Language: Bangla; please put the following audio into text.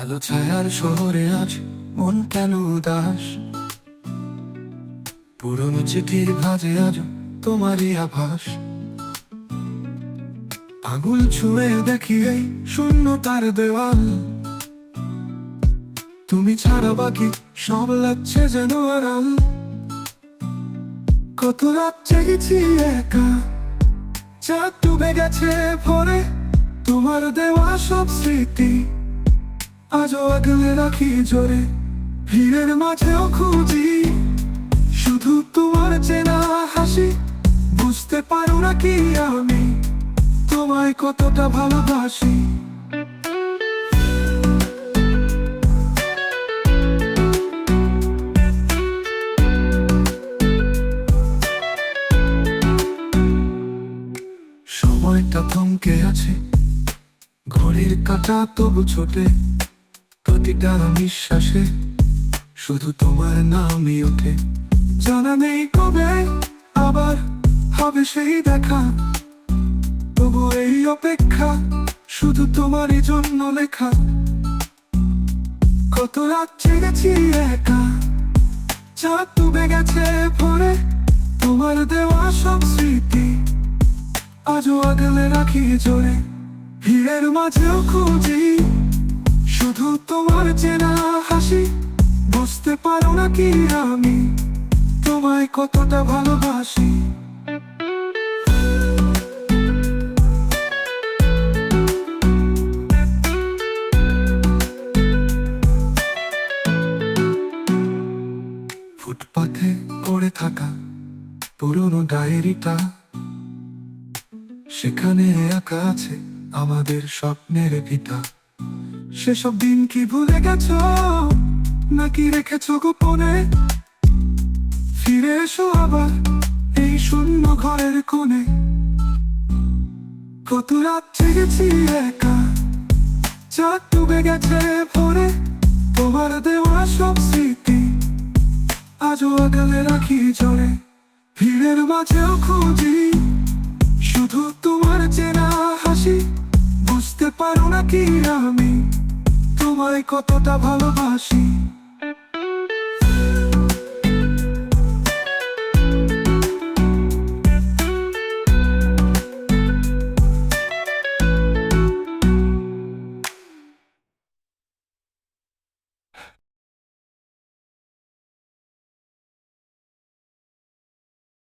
আলো ছায়ার শহরে আজ মন কেন উদাস? পুরনো চিঠির ভাজে আজ তোমারই আভাস। আঙুল ছুঁয়ে দেখি এই শূন্য তার দেওয়াল। তুমি ছাড়া বাকি সব লাগছে যেন আড়াল। কত রাত জেগেছি একা চাঁদ ডুবে গেছে ভরে তোমার দেওয়া সব স্মৃতি। আজও আগলে রাখি জোরে। ভিড়ের মাঝেও খুঁজি। শুধু তোমার চেনা হাসি, বুঝতে পারো না কি আমি। তোমায় কতটা ভালোবাসি। সময়টা থমকে আছে। ঘড়ির কাঁটা তবু ছোটে। প্রতিটা নিঃশ্বাসে শুধু তোমার নামই ওঠে। জানা নেই কবে আবার হবে সেই দেখা। তবু এই অপেক্ষা শুধু তোমারই জন্য লেখা। কত রাত জেগেছি একা। চাঁদ ডুবে গেছে ভরে তোমার দেওয়া সব স্মৃতি। আজও আগলে রাখি জোরে। ভিড়ের মাঝেও খুঁজি শুধু তোমার চেনা হাসি, বুঝতে পারো না কি আমি। তোমায় কতটা ভালোবাসি। ফুটপাথে পড়ে থাকা পুরনো ডায়েরিটা, সেখানে একা আছে আমাদের স্বপ্নের ভিটা। সেসব দিন কি ভুলে গেছ? নাকি রেখেছ গোপনে? ফিরে এসো আবার এই শূন্য ঘরের কোণে। কত রাত জেগেছি একা, চাঁদ ডুবে গেছে ভরে, তোমার দেওয়া সব স্মৃতি আজও আগলে রাখি জোরে। ভিড়ের মাঝেও খুঁজি, শুধু তোমার চেনা হাসি, বুঝতে পারো না কি আমি। তোমায় কতটা ভালোবাসি।